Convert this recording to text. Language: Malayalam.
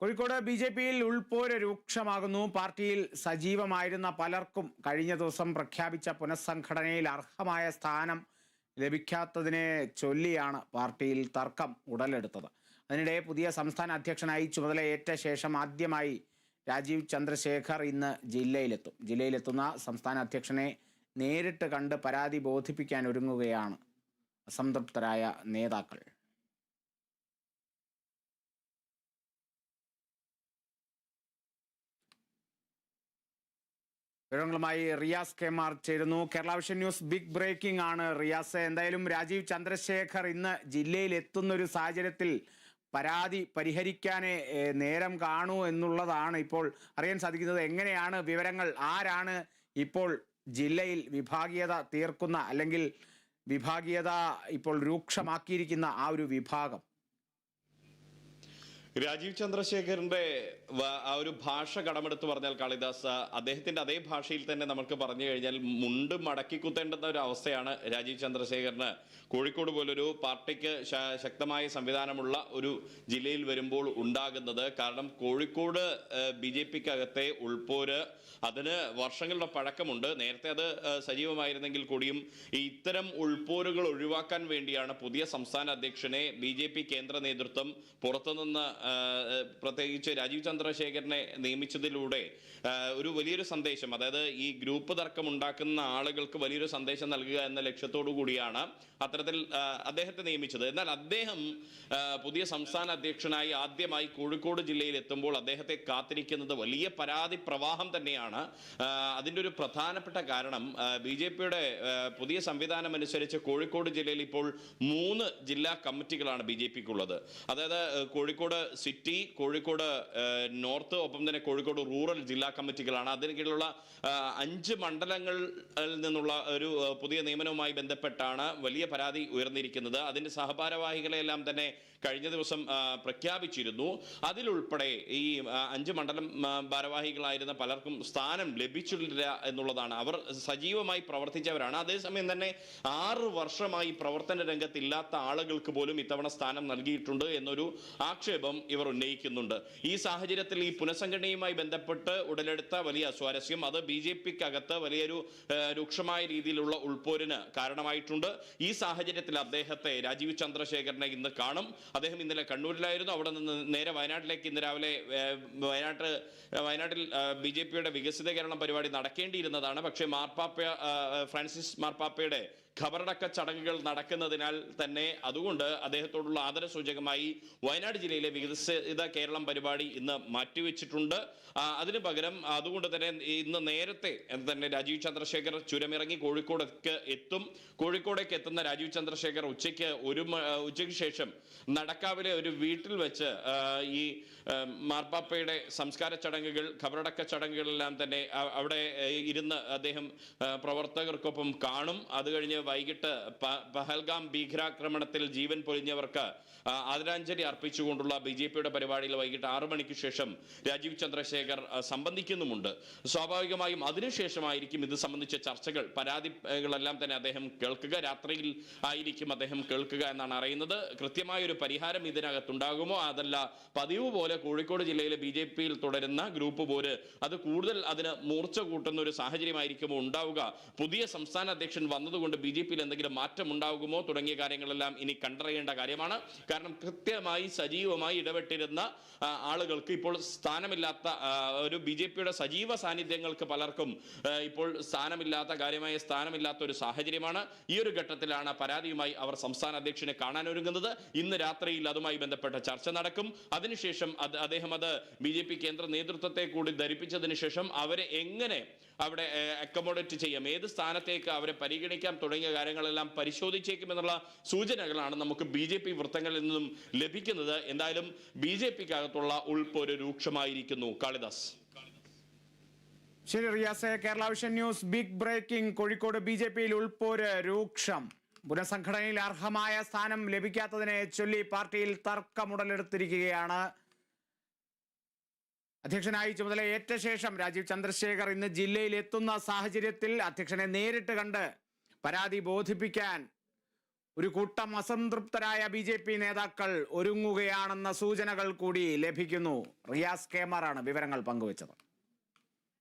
കോഴിക്കോട് ബി ജെ പിയിൽ ഉൾപോര രൂക്ഷമാകുന്നു. പാർട്ടിയിൽ സജീവമായിരുന്ന പലർക്കും കഴിഞ്ഞ ദിവസം പ്രഖ്യാപിച്ച പുനഃസംഘടനയിൽ അർഹമായ സ്ഥാനം ലഭിക്കാത്തതിനെ ചൊല്ലിയാണ് പാർട്ടിയിൽ തർക്കം ഉടലെടുത്തത്. അതിനിടെ പുതിയ സംസ്ഥാന അധ്യക്ഷനായി ചുമതലയേറ്റ ശേഷം ആദ്യമായി രാജീവ് ചന്ദ്രശേഖർ ഇന്ന് ജില്ലയിലെത്തും. ജില്ലയിലെത്തുന്ന സംസ്ഥാന അധ്യക്ഷനെ നേരിട്ട് കണ്ട് പരാതി ബോധിപ്പിക്കാൻ ഒരുങ്ങുകയാണ് അസംതൃപ്തരായ നേതാക്കൾ. വിവരങ്ങളുമായി റിയാസ് കെ മാർ ചേരുന്നു. Kerala vision news big breaking ആണ്. റിയാസ് എന്തായാലും രാജീവ് ചന്ദ്രശേഖർ ഇന്ന് ജില്ലയിൽ എത്തുന്ന ഒരു സാഹചര്യത്തിൽ പരാതി പരിഹരിക്കാനേ നേരം കാണൂ എന്നുള്ളതാണ് ഇപ്പോൾ അറിയാൻ സാധിക്കുന്നത്. എങ്ങനെയാണ് വിവരങ്ങൾ? ആരാണ് ഇപ്പോൾ ജില്ലയിൽ വിഭാഗീയത തീർക്കുന്ന അല്ലെങ്കിൽ വിഭാഗീയത ഇപ്പോൾ രൂക്ഷമാക്കിയിരിക്കുന്ന ആ ഒരു വിഭാഗം? രാജീവ് ചന്ദ്രശേഖരന്റെ ആ ഒരു ഭാഷ കടമെടുത്ത് പറഞ്ഞാൽ കാളിദാസ് അദ്ദേഹത്തിന്റെ അതേ ഭാഷയിൽ തന്നെ നമുക്ക് പറഞ്ഞു കഴിഞ്ഞാൽ മുണ്ട് മടക്കി കുത്തേണ്ടുന്ന ഒരു അവസ്ഥയാണ് രാജീവ് ചന്ദ്രശേഖരന്. കോഴിക്കോട് പോലൊരു പാർട്ടിക്ക് ശക്തമായ സംവിധാനമുള്ള ഒരു ജില്ലയിൽ വരുമ്പോൾ ഉണ്ടാകുന്നത്. കാരണം കോഴിക്കോട് ബി ജെ പിക്കകത്തെ ഉൾപോര് അതിന് വർഷങ്ങളുടെ പഴക്കമുണ്ട്. നേരത്തെ അത് സജീവമായിരുന്നെങ്കിൽ കൂടിയും ഇത്തരം ഉൾപോരുകൾ ഒഴിവാക്കാൻ വേണ്ടിയാണ് പുതിയ സംസ്ഥാന അധ്യക്ഷനെ ബി കേന്ദ്ര നേതൃത്വം പുറത്തുനിന്ന് പ്രത്യേകിച്ച് രാജീവ് ചന്ദ്രശേഖരനെ നിയമിച്ചതിലൂടെ ഒരു വലിയൊരു സന്ദേശം അതായത് ഈ ഗ്രൂപ്പ് തർക്കം ഉണ്ടാക്കുന്ന ആളുകൾക്ക് വലിയൊരു സന്ദേശം നൽകുക എന്ന ലക്ഷ്യത്തോടു കൂടിയാണ് അത്തരത്തിൽ അദ്ദേഹത്തെ നിയമിച്ചത്. എന്നാൽ അദ്ദേഹം പുതിയ സംസ്ഥാന അധ്യക്ഷനായി ആദ്യമായി കോഴിക്കോട് ജില്ലയിൽ എത്തുമ്പോൾ അദ്ദേഹത്തെ കാത്തിരിക്കുന്നത് വലിയ പരാതി പ്രവാഹം തന്നെയാണ്. അതിന്റെ ഒരു പ്രധാനപ്പെട്ട കാരണം ബി ജെ പിയുടെ പുതിയ സംവിധാനം അനുസരിച്ച് കോഴിക്കോട് ജില്ലയിൽ ഇപ്പോൾ മൂന്ന് ജില്ലാ കമ്മിറ്റികളാണ് ബി ജെ പിക്കുള്ളത് അതായത് കോഴിക്കോട് സിറ്റി കോഴിക്കോട് നോർത്ത് ഒപ്പം തന്നെ കോഴിക്കോട് റൂറൽ ജില്ലാ കമ്മിറ്റികളാണ്. അതിന് കീഴിലുള്ള അഞ്ച് മണ്ഡലങ്ങളിൽ നിന്നുള്ള ഒരു പുതിയ നിയമനവുമായി ബന്ധപ്പെട്ടാണ് വലിയ പരാതി ഉയർന്നിരിക്കുന്നത്. അതിന്റെ സഹഭാരവാഹികളെല്ലാം തന്നെ കഴിഞ്ഞ ദിവസം പ്രഖ്യാപിച്ചിരുന്നു. അതിലുൾപ്പെടെ ഈ അഞ്ച് മണ്ഡലം ഭാരവാഹികളായിരുന്ന പലർക്കും സ്ഥാനം ലഭിച്ചിട്ടില്ല എന്നുള്ളതാണ്. അവർ സജീവമായി പ്രവർത്തിച്ചവരാണ്. അതേസമയം തന്നെ ആറ് വർഷമായി പ്രവർത്തന രംഗത്തില്ലാത്ത ആളുകൾക്ക് പോലും ഇത്തവണ സ്ഥാനം നൽകിയിട്ടുണ്ട് എന്നൊരു ആക്ഷേപം ഇവർ ഉന്നയിക്കുന്നുണ്ട്. ഈ സാഹചര്യത്തിൽ ഈ പുനഃസംഘടനയുമായി ബന്ധപ്പെട്ട് ഉടലെടുത്ത വലിയ സ്വാരസ്യം അത് ബി ജെ പിക്കകത്ത് വലിയൊരു രൂക്ഷമായ രീതിയിലുള്ള ഉൾപോരിന് കാരണമായിട്ടുണ്ട്. ഈ സാഹചര്യത്തിൽ അദ്ദേഹത്തെ രാജീവ് ചന്ദ്രശേഖരനെ ഇന്ന് കാണും. അദ്ദേഹം ഇന്നലെ കണ്ണൂരിലായിരുന്നു. അവിടെ നിന്ന് നേരെ വയനാട്ടിലേക്ക് ഇന്ന് രാവിലെ വയനാട്ട് വയനാട്ടിൽ ബി ജെ പിയുടെ വികസിത കേരളം പരിപാടി നടക്കേണ്ടിയിരുന്നതാണ്. പക്ഷേ മാർപ്പാപ്പ ഫ്രാൻസിസ് മാർപ്പാപ്പയുടെ ഖബറടക്ക ചടങ്ങുകൾ നടക്കുന്നതിനാൽ തന്നെ അതുകൊണ്ട് അദ്ദേഹത്തോടുള്ള ആദരസൂചകമായി വയനാട് ജില്ലയിലെ വികസിത കേരളം പരിപാടി ഇന്ന് മാറ്റിവെച്ചിട്ടുണ്ട്. അതിന് പകരം അതുകൊണ്ട് തന്നെ ഇന്ന് നേരത്തെ തന്നെ രാജീവ് ചന്ദ്രശേഖർ ചുരമിറങ്ങി കോഴിക്കോടേക്ക് എത്തും. കോഴിക്കോടേക്ക് എത്തുന്ന രാജീവ് ചന്ദ്രശേഖർ ഉച്ചയ്ക്ക് ഒരു ഉച്ചയ്ക്ക് ശേഷം നടക്കാവിലെ ഒരു വീട്ടിൽ വെച്ച് ഈ മാർപ്പാപ്പയുടെ സംസ്കാര ചടങ്ങുകൾ ഖബറടക്ക ചടങ്ങുകളെല്ലാം തന്നെ അവിടെ ഇരുന്ന് അദ്ദേഹം പ്രവർത്തകർക്കൊപ്പം കാണും. അത് കഴിഞ്ഞ് വൈകിട്ട് പഹൽഗാം ഭീകരാക്രമണത്തിൽ ജീവൻ പൊലിഞ്ഞവർക്ക് ആദരാഞ്ജലി അർപ്പിച്ചുകൊണ്ടുള്ള ബി ജെ പിയുടെ പരിപാടിയിൽ വൈകിട്ട് ആറു മണിക്ക് ശേഷം രാജീവ് ചന്ദ്രശേഖർ സംബന്ധിക്കുന്നുമുണ്ട്. സ്വാഭാവികമായും അതിനുശേഷമായിരിക്കും ഇത് സംബന്ധിച്ച ചർച്ചകൾ. പരാതികളെല്ലാം തന്നെ അദ്ദേഹം കേൾക്കുക രാത്രിയിൽ ആയിരിക്കും അദ്ദേഹം കേൾക്കുക എന്നാണ് അറിയുന്നത്. കൃത്യമായ ഒരു പരിഹാരം ഇതിനകത്തുണ്ടാകുമോ? അതല്ല പതിവ് പോലെ കോഴിക്കോട് ജില്ലയിലെ ബി ജെ പിയിൽ തുടരുന്ന ഗ്രൂപ്പ് പോര് അത് കൂടുതൽ അതിന് മൂർച്ച കൂട്ടുന്ന ഒരു സാഹചര്യമായിരിക്കുമോ? ഉണ്ടാവുക. പുതിയ സംസ്ഥാന അധ്യക്ഷൻ വന്നതുകൊണ്ട് ബി ജെ പിയിൽ എന്തെങ്കിലും മാറ്റം ഉണ്ടാകുമോ തുടങ്ങിയ കാര്യങ്ങളെല്ലാം ഇനി കണ്ടറിയേണ്ട കാര്യമാണ്. കാരണം കൃത്യമായി സജീവമായി ഇടപെട്ടിരുന്ന ആളുകൾക്ക് ഇപ്പോൾ സ്ഥാനമില്ലാത്ത ഒരു ബി ജെ പിയുടെ സജീവ സാന്നിധ്യങ്ങൾക്ക് പലർക്കും ഇപ്പോൾ സ്ഥാനമില്ലാത്ത കാര്യമായ സ്ഥാനമില്ലാത്ത ഒരു സാഹചര്യമാണ്. ഈ ഒരു ഘട്ടത്തിലാണ് പരാതിയുമായി അവർ സംസ്ഥാന അധ്യക്ഷനെ കാണാൻ ഒരുങ്ങുന്നത്. ഇന്ന് രാത്രിയിൽ അതുമായി ബന്ധപ്പെട്ട ചർച്ച നടക്കും. അതിനുശേഷം അത് അദ്ദേഹം അത് ബി ജെ പി കേന്ദ്ര നേതൃത്വത്തെ കൂടി ധരിപ്പിച്ചതിന് ശേഷം അവരെ എങ്ങനെ അവിടെ അക്കോമഡേറ്റ് ചെയ്യാം? ഏത് സ്ഥാനത്തേക്ക് അവരെ പരിഗണിക്കാം തുടങ്ങിയ കാര്യങ്ങളെല്ലാം പരിശോധിച്ചേക്കുമെന്നുള്ള സൂചനകളാണ് നമുക്ക് ബി ജെ പി വൃത്തങ്ങളിൽ നിന്നും ലഭിക്കുന്നത്. എന്തായാലും ബി ജെ പിക്കകത്തുള്ള ഉൾപ്പൊരു രൂക്ഷമായിരിക്കുന്നു. കാളിദാസ്. ശരി റിയാസെ Kerala vision news big breaking. Kozhikode B J പിയിൽ ഉൾപോര് രൂക്ഷം. പുനഃസംഘടനയിൽ അർഹമായ സ്ഥാനം ലഭിക്കാത്തതിനെ ചൊല്ലി പാർട്ടിയിൽ തർക്കമുടലെടുത്തിരിക്കുകയാണ്. അധ്യക്ഷനായി ചുമതല ഏറ്റ ശേഷം രാജീവ് ചന്ദ്രശേഖർ ഇന്ന് ജില്ലയിൽ എത്തുന്ന സാഹചര്യത്തിൽ അധ്യക്ഷനെ നേരിട്ട് കണ്ട് പരാതി ബോധിപ്പിക്കാൻ ഒരു കൂട്ടം അസംതൃപ്തരായ ബി ജെ പി നേതാക്കൾ ഒരുങ്ങുകയാണെന്ന സൂചനകൾ കൂടി ലഭിക്കുന്നു. റിയാസ് കേമറാണ് വിവരങ്ങൾ പങ്കുവച്ചത്.